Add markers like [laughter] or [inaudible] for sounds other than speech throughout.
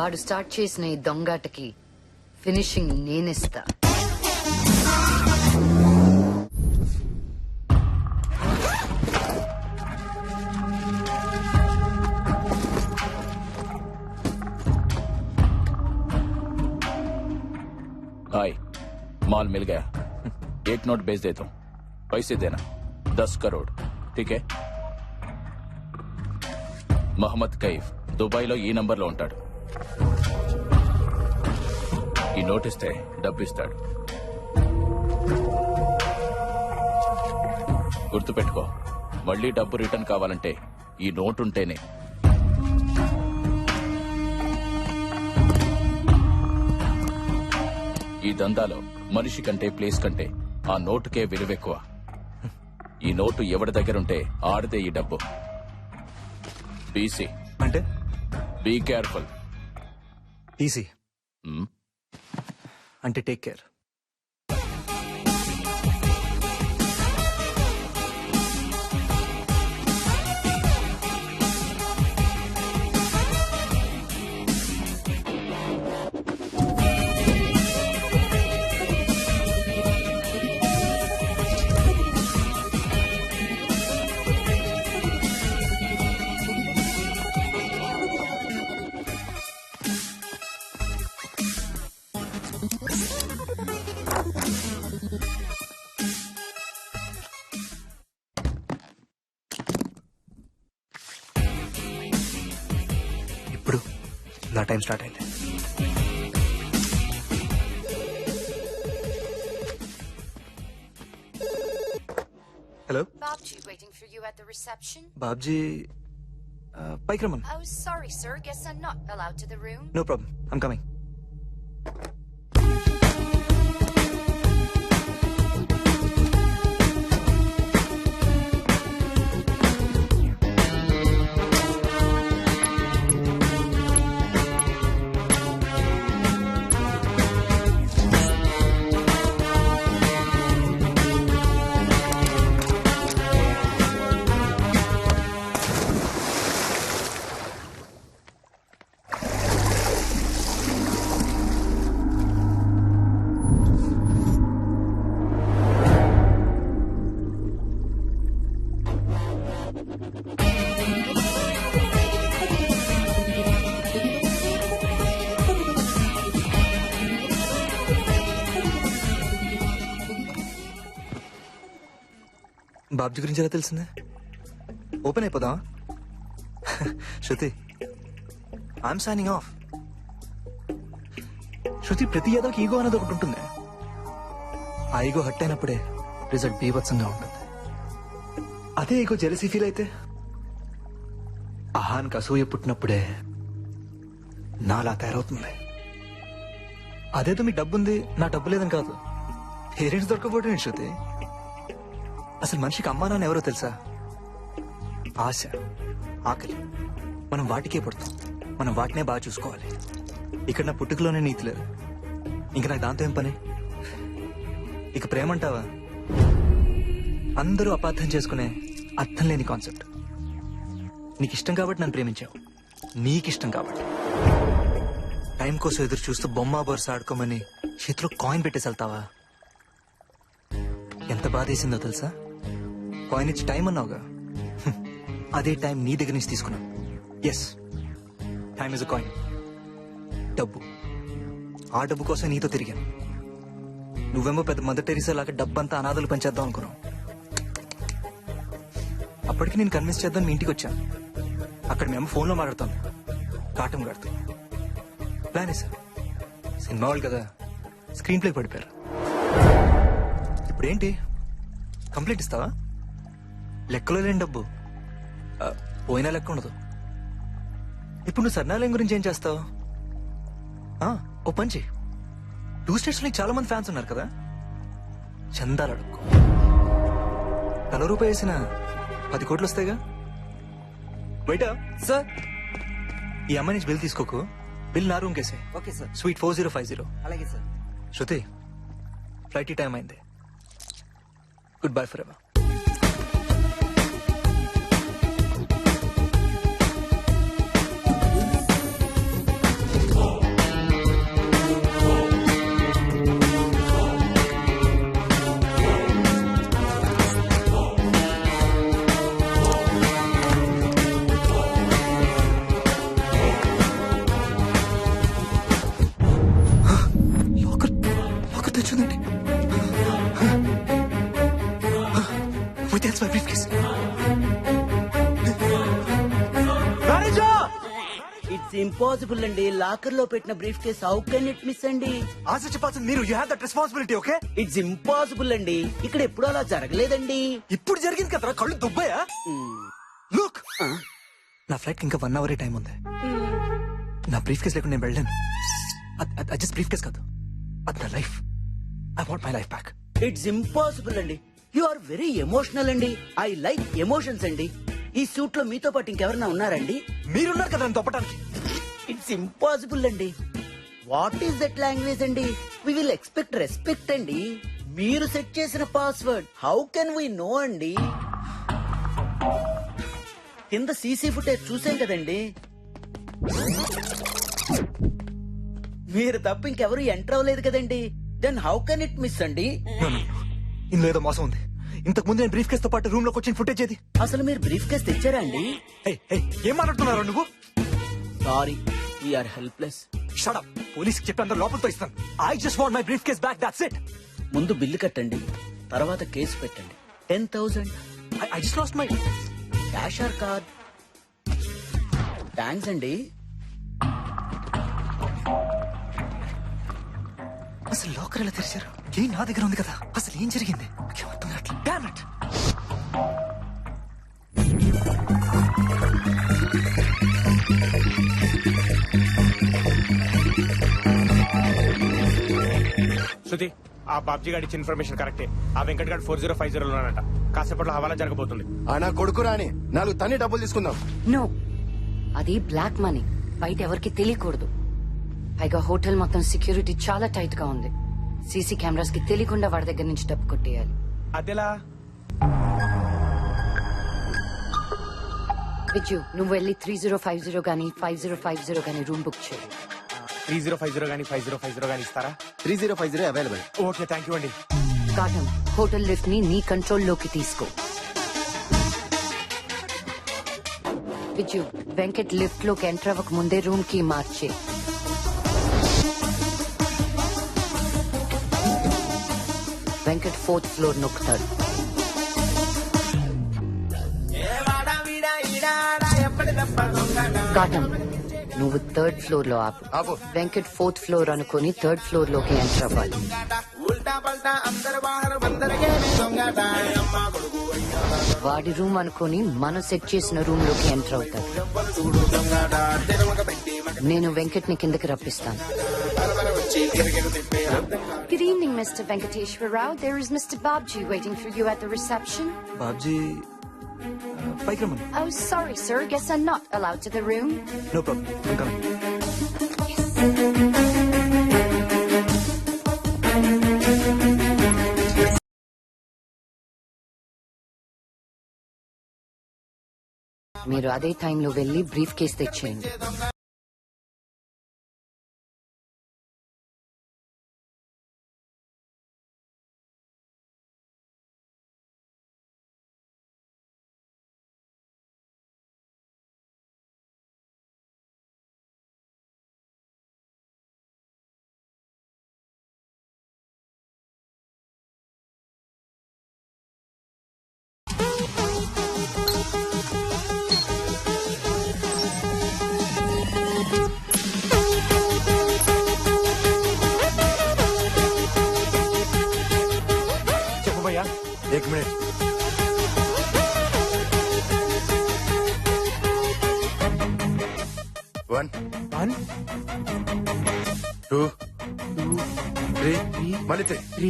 వాడు స్టార్ట్ చేసిన ఈ దొంగాటకి ఫినిషింగ్ నేనిస్తా हाय माल मिल गया एक नोट भेज देता हूँ पैसे देना दस करोड़ ठीक है మహమ్మద్ కైఫ్ దుబాయ్లో ఈ నంబర్లో ఉంటాడు ఈ నోట్ ఇస్తే డబ్బు ఇస్తాడు. గుర్తుపెట్టుకో మళ్ళీ డబ్బు రిటర్న్ కావాలంటే ఈ నోట్ ఉంటేనే ఈ దందాలో మనిషి కంటే ప్లేస్ కంటే ఆ నోటుకే విలువెక్కువ. ఈ నోటు ఎవరి దగ్గరుంటే ఆడితే ఈ డబ్బు. బీసీ. అంటే? Be careful. ఈజీ అంటే టేక్ కేర్ ఇప్పుడు నా టైం స్టార్ట్ అయింది hello Babji waiting for you at the reception? Babji ఆ, పైకి రమ్మను Oh, sorry, sir. Guess I'm not allowed to the room. No problem I'm coming Babji గురించి ఎలా తెలిసిందే? ఓపెన్ అయిపోదాం Shruti I'm signing off Shruti ప్రతి ఏదోకి ఈగో అనేది ఒకటి ఉంటుంది. ఆ ఈగో హట్ అయినప్పుడే రిజల్ట్ బీభత్సంగా ఉంటుంది. అదే ఈగో జెలసీ ఫీల్ అయితే? అహాన్కి అసూయ పుట్టినప్పుడే నాలా తయారవుతుంది. అదేదో మీ డబ్బు ఉంది నా డబ్బు లేదని కాదు. పేరెంట్స్ దొరకపోవటం ఏంటి శృతి. అసలు మనిషికి అమ్మా నాన్న ఎవరో తెలుసా? ఆశ ఆకలి. మనం వాటికే పుడతాం. మనం వాటినే బాగా చూసుకోవాలి. ఇక్కడ నా పుట్టుకలోనే నీతి లేదు. ఇంక నాకు దాంతో ఏం పని? ఇక ప్రేమ అంటావా అందరూ అపార్థం చేసుకునే అర్థం లేని కాన్సెప్ట్. నీకు ఇష్టం కాబట్టి నన్ను ప్రేమించావు. నీకిష్టం కాబట్టి. టైం కోసం ఎదురు చూస్తూ బొమ్మ బొరస ఆడుకోమని చేతిలో కాయిన్ పెట్టేసి వెళ్తావా? ఎంత బాధేసిందో తెలుసా? కాయిన్ ఇచ్చి టైం అన్నావుగా? [laughs] అదే టైం నీ దగ్గర నుంచి తీసుకున్నాను. Yes time is a coin డబ్బు. ఆ డబ్బు కోసం నీతో తిరిగాను. నువ్వేమో పెద్ద మదర్ టెరీసా లాగా డబ్బంతా అనాథలు పంచేద్దాం అనుకున్నావు. అప్పటికి నేను కన్విన్స్ చేద్దాం మీ ఇంటికి వచ్చాను. అక్కడ మేము ఫోన్లో మాట్లాడతాం కాటం కడతాం ప్లాన్ సార్? సినిమా వాళ్ళు కదా. స్క్రీన్ ప్లే పడిపోయారు. ఇప్పుడేంటి? కంప్లైంట్ ఇస్తావా? లెక్కలో లేని డబ్బు. ఆ, పోయినా లెక్క ఉండదు. ఇప్పుడు నువ్వు సన్నాలయం గురించి ఏం చేస్తావు? ఆ, ఓ పంచి టూ స్టేట్స్ నీకు చాలా మంది ఫ్యాన్స్ ఉన్నారు కదా? చందాలు అడుక్కో. తల రూపాయి వేసిన పది కోట్లు వస్తాయిగా? బయట సార్. ఈ అమ్మాయి నుంచి బిల్ తీసుకోకు. బిల్ నా రూమ్ కేసే okay sir. Suite four zero five zero. అలాగే సార్. శృతి ఫ్లైట్ టైం అయింది. Goodbye forever. గుర్తొచ్చిందండి with it's impossible అండి లాకర్లో పెట్టిన briefcase how can it miss అండి ఆశ చెప్పాల్సింది మీరు you have that responsibility okay it's impossible అండి ఇక్కడ ఎప్పుడు అలా జరగలేదండి ఇప్పుడు జరిగింది కదా కళ్ళు దుబ్బాయా లుక్ నా ఫ్లైట్ ఇంకా వన్ అవర్ టైం ఉంది నా బ్రీఫ్ కేస్ లేకుండా నేను వెళ్ళాను అది జస్ట్ బ్రీఫ్ కేస్ కాదు అది నా life I want my life back it's impossible అండి యు ఆర్ వెరీ ఎమోషనల్ అండి ఐ లైక్ ఎమోషన్స్ అండి ఈ సూట్లో మీతో పాటు ఇంకెవరన్నా ఉన్నారండి మీరున్నారు కదా నన్ను తప్పడానికి ఇట్స్ ఇంపాసిబుల్ అండి వాట్ ఈస్ దట్ లాంగ్వేజ్ అండి వి విల్ ఎక్స్పెక్ట్ రెస్పెక్ట్ అండి మీరు సెట్ చేసిన password how can we know అండి కింద సీసీ ఫుటేజ్ చూసాం కదండి మీరు తప్ప ఇంకెవరు ఎంటర్ అవ్వలేదు కదండి then how can it miss అండి. ఇందులో ఏదో మోసం ఉంది. ఇంతకు ముందు నేను బ్రీఫ్ కేస్తో పాటు రూమ్లోకి వచ్చిన ఫుటేజ్ ఏది? అసలు మీరు బ్రీఫ్ కేస్ తెచ్చారా అండి ఏం మాట్లాడుతున్నావు నువ్వు? Sorry we're helpless shut up police చెప్పి అందరు లోపలితో ఇస్తాను. I just want my briefcase back that's it ముందు బిల్లు కట్టండి తర్వాత కేసు పెట్టండి. Ten thousand I just lost my cash or card thanks అండి అసలు లోకర్ ఎలా తెరిచారు? ఏ నా దగ్గర ఉంది కదా. అసలు ఏం జరిగింది? నాకేం అర్థం కావట్లేదు it. శృతి ఆ బాబ్జీ గారి ఇచ్చిన ఇన్ఫర్మేషన్ కరెక్టే. ఆ వెంకట్ గారు ఫోర్ జీరో ఫైవ్ జీరో ఉన్నాడంట. కాసేపట్లో హవాలా జరగబోతుంది. ఆ నా కొడుకు రాని నాలుగు తన్ని డబ్బులు తీసుకుందాం. నో. అది బ్లాక్ మనీ. బయట ఎవరికి తెలియకూడదు. పైగా హోటల్ మొత్తం సెక్యూరిటీ చాలా టైట్గా ఉంది. సీసీ కెమెరాస్కి తెలియకుండా వాడి దగ్గర నుంచి డబ్బు కొట్టేయాలి. అదెలా? విజు నువ్వు వెళ్ళి త్రీ జీరో ఫైవ్ జీరో గానీ ఫైవ్ జీరో ఫైవ్ జీరో గానీ రూమ్ బుక్ చేయి. త్రీ జీరో ఫైవ్ జీరో కానీ ఫైవ్ జీరో ఫైవ్ జీరో కానీ ఇస్తారా? Three zero five zero available. Okay thank you అండి. కాటం హోటల్ లిఫ్ట్ని నీ కంట్రోల్లోకి తీసుకో. విజు వెంకట్ లిఫ్ట్లోకి ఎంటర్ అవ్వక ముందే రూమ్కి మార్చే. వెంకట్ ఫోర్త్ ఫ్లోర్ నొక్కుతాడు. కాటం నువ్వు థర్డ్ ఫ్లోర్లో ఆపు. ఆపు. వెంకట్ ఫోర్త్ ఫ్లోర్ అనుకుని థర్డ్ ఫ్లోర్లోకి ఎంటర్ అవ్వాలి. వాడి రూమ్ అనుకుని మనం సెట్ చేసిన రూమ్లోకి ఎంటర్ అవుతాడు. నేను వెంకట్ని కిందకి రప్పిస్తాను. Good evening, Mr. Venkateshwar Rao. There is Mr. Babji waiting for you at the reception. Babji పైకి రమ్మని Oh, sorry, sir. Guess I'm not allowed to the room. No problem మీరు అదే టైంలో వెళ్ళి బ్రీఫ్ కేస్ తెచ్చేయండి టూ టూ త్రీ మళ్ళీ three three.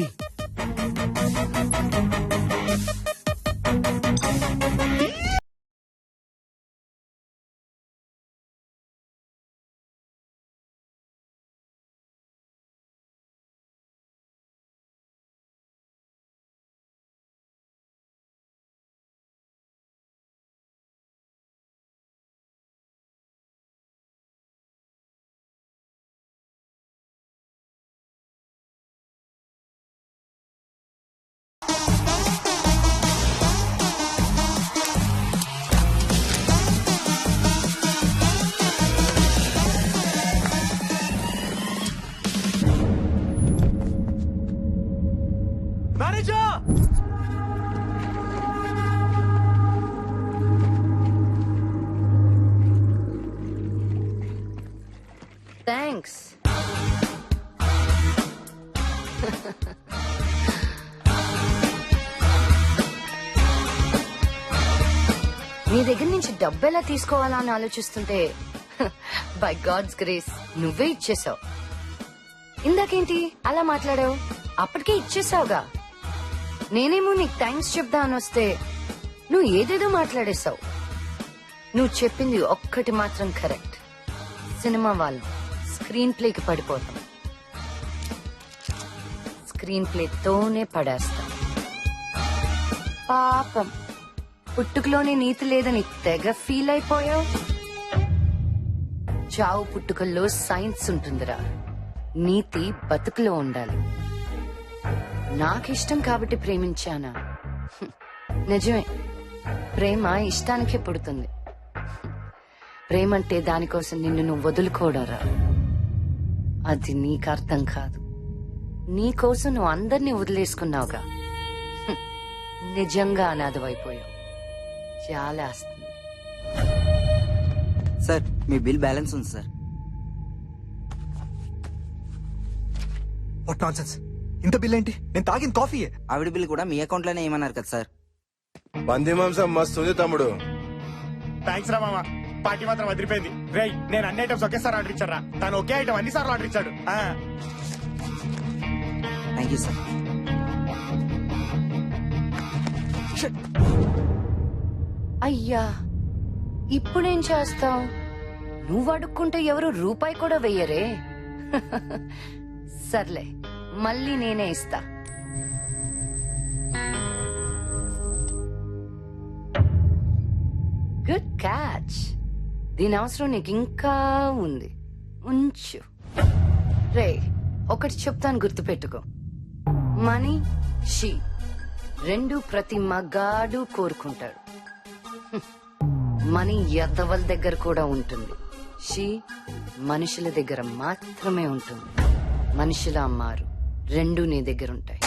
Thanks [laughs] నీ దగ్గర నుంచి డబ్బు ఎలా తీసుకోవాలా అని ఆలోచిస్తుంటే బై గాడ్స్ గ్రేస్ నువ్వే ఇచ్చేసావు. ఇందాకేంటి అలా మాట్లాడావు? అప్పటికే ఇచ్చేసావుగా. నేనేమో నీకు థ్యాంక్స్ చెప్దా అని వస్తే నువ్వు ఏదేదో మాట్లాడేశావు. నువ్వు చెప్పింది ఒక్కటి మాత్రం కరెక్ట్ సినిమా వాళ్ళు. స్క్రీన్ ప్లేకి పడిపోతాం. స్క్రీన్ ప్లేతోనే పడేస్తాం. పాపం. పుట్టుకలోనే నీతి లేదని తెగ ఫీల్ అయిపోయావు? చావు పుట్టుకల్లో సైన్స్ ఉంటుందిరా. నీతి బతుకులో ఉండాలి. నాకిష్టం కాబట్టి ప్రేమించానా? నిజమే. ప్రేమ ఇష్టానికే పుడుతుంది. ప్రేమ అంటే దానికోసం నిన్ను నువ్వు వదులుకోవడరా. అది నీకు అర్థం కాదు నీకోసం నువ్వు అందరినీ వదిలేసుకున్నావుగా. నిజంగా అనాథమైపోయావు. చాలా వస్తుంది సార్ మీ బిల్ బ్యాలెన్స్ ఉంది సార్. వాట్ ఇంత బిల్ ఏంటి? నేను తాగిన కాఫీయే. ఆవిడ బిల్ కూడా మీ అకౌంట్లోనే ఏమన్నారు కదా సార్. పంది మాంసం మస్తు ఉంది తమ్ముడు. థ్యాంక్స్ రా మామ. పార్టీ మాత్రం వదిలిపోయింది రేయ్ నేను అన్ని ఐటమ్స్ ఒకేసారి ఆర్డర్ ఇచ్చారా తను ఒకే ఐటమ్ అన్ని సార్లు ఆర్డర్ ఇచ్చాడు. ఆ. థ్యాంక్ యూ సార్ అయ్యా ఇప్పుడేం చేస్తావు? నువ్వు అడుక్కుంటే ఎవరు రూపాయి కూడా వెయ్యరే? [laughs] సర్లే మళ్ళీ నేనే ఇస్తా. దీని అవసరం నీకు ఇంకా ఉంది. ఉంచు. రే ఒకటి చెప్తాను గుర్తుపెట్టుకో. Money she. రెండు ప్రతి మగాడు కోరుకుంటాడు. మనీ ఎద్దవల దగ్గర కూడా ఉంటుంది. షీ మనుషుల దగ్గర మాత్రమే ఉంటుంది. మనుషుల అమ్మారు రెండు నీ దగ్గర ఉంటాయి